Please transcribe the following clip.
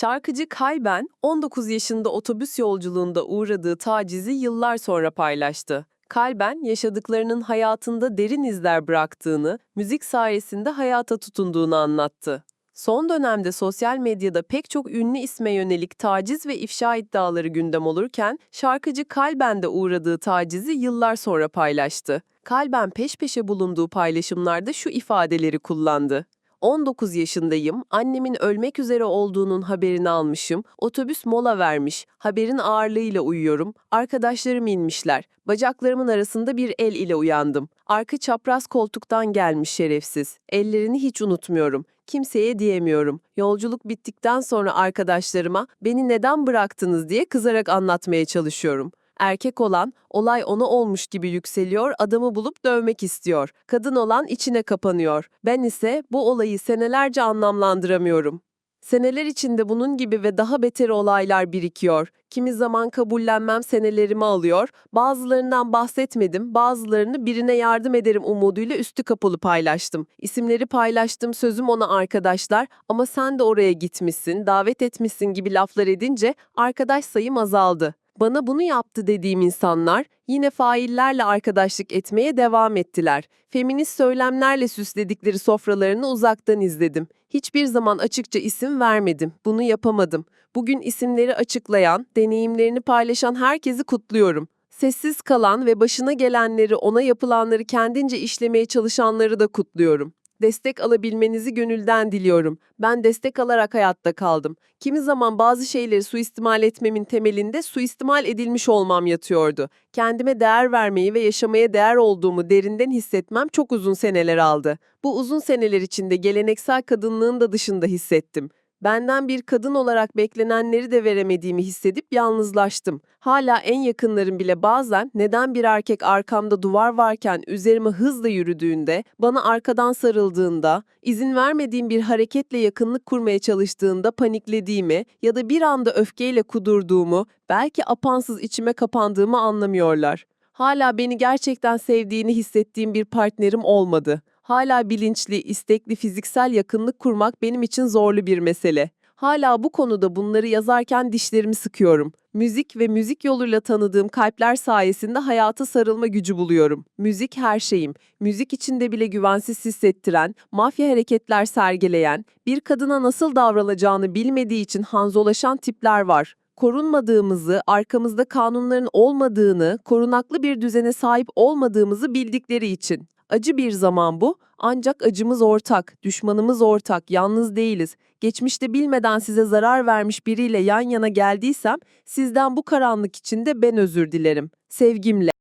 Şarkıcı Kalben 19 yaşında otobüs yolculuğunda uğradığı tacizi yıllar sonra paylaştı. Kalben yaşadıklarının hayatında derin izler bıraktığını, müzik sayesinde hayata tutunduğunu anlattı. Son dönemde sosyal medyada pek çok ünlü isme yönelik taciz ve ifşa iddiaları gündem olurken, şarkıcı Kalben de uğradığı tacizi yıllar sonra paylaştı. Kalben peş peşe bulunduğu paylaşımlarda şu ifadeleri kullandı. 19 yaşındayım, annemin ölmek üzere olduğunun haberini almışım, otobüs mola vermiş, haberin ağırlığıyla uyuyorum, arkadaşlarım inmişler, bacaklarımın arasında bir el ile uyandım. Arka çapraz koltuktan gelmiş şerefsiz, ellerini hiç unutmuyorum, kimseye diyemiyorum. Yolculuk bittikten sonra arkadaşlarıma beni neden bıraktınız? diye kızarak anlatmaya çalışıyorum. Erkek olan olay ona olmuş gibi yükseliyor, adamı bulup dövmek istiyor. Kadın olan içine kapanıyor. Ben ise bu olayı senelerce anlamlandıramıyorum. Seneler içinde bunun gibi ve daha beteri olaylar birikiyor. Kimi zaman kabullenmem senelerimi alıyor. Bazılarından bahsetmedim, bazılarını birine yardım ederim umuduyla üstü kapalı paylaştım. İsimleri paylaştım, sözüm ona arkadaşlar ama sen de oraya gitmişsin, davet etmişsin gibi laflar edince arkadaş sayım azaldı. Bana bunu yaptı dediğim insanlar yine faillerle arkadaşlık etmeye devam ettiler. Feminist söylemlerle süsledikleri sofralarını uzaktan izledim. Hiçbir zaman açıkça isim vermedim. Bunu yapamadım. Bugün isimleri açıklayan, deneyimlerini paylaşan herkesi kutluyorum. Sessiz kalan ve başına gelenleri, ona yapılanları kendince işlemeye çalışanları da kutluyorum. Destek alabilmenizi gönülden diliyorum. Ben destek alarak hayatta kaldım. Kimi zaman bazı şeyleri suistimal etmemin temelinde suistimal edilmiş olmam yatıyordu. Kendime değer vermeyi ve yaşamaya değer olduğumu derinden hissetmem çok uzun seneler aldı. Bu uzun seneler içinde geleneksel kadınlığın da dışında hissettim. Benden bir kadın olarak beklenenleri de veremediğimi hissedip yalnızlaştım. Hala en yakınlarım bile bazen neden bir erkek arkamda duvar varken üzerime hızla yürüdüğünde, bana arkadan sarıldığında, izin vermediğim bir hareketle yakınlık kurmaya çalıştığında paniklediğimi ya da bir anda öfkeyle kudurduğumu, belki apansız içime kapandığımı anlamıyorlar. Hala beni gerçekten sevdiğini hissettiğim bir partnerim olmadı. Hala bilinçli, istekli fiziksel yakınlık kurmak benim için zorlu bir mesele. Hala bu konuda bunları yazarken dişlerimi sıkıyorum. Müzik ve müzik yoluyla tanıdığım kalpler sayesinde hayata sarılma gücü buluyorum. Müzik her şeyim. Müzik içinde bile güvensiz hissettiren, mafya hareketler sergileyen, bir kadına nasıl davranacağını bilmediği için hanzolaşan tipler var korunmadığımızı, arkamızda kanunların olmadığını, korunaklı bir düzene sahip olmadığımızı bildikleri için. Acı bir zaman bu, ancak acımız ortak, düşmanımız ortak, yalnız değiliz. Geçmişte bilmeden size zarar vermiş biriyle yan yana geldiysem, sizden bu karanlık içinde ben özür dilerim. Sevgimle.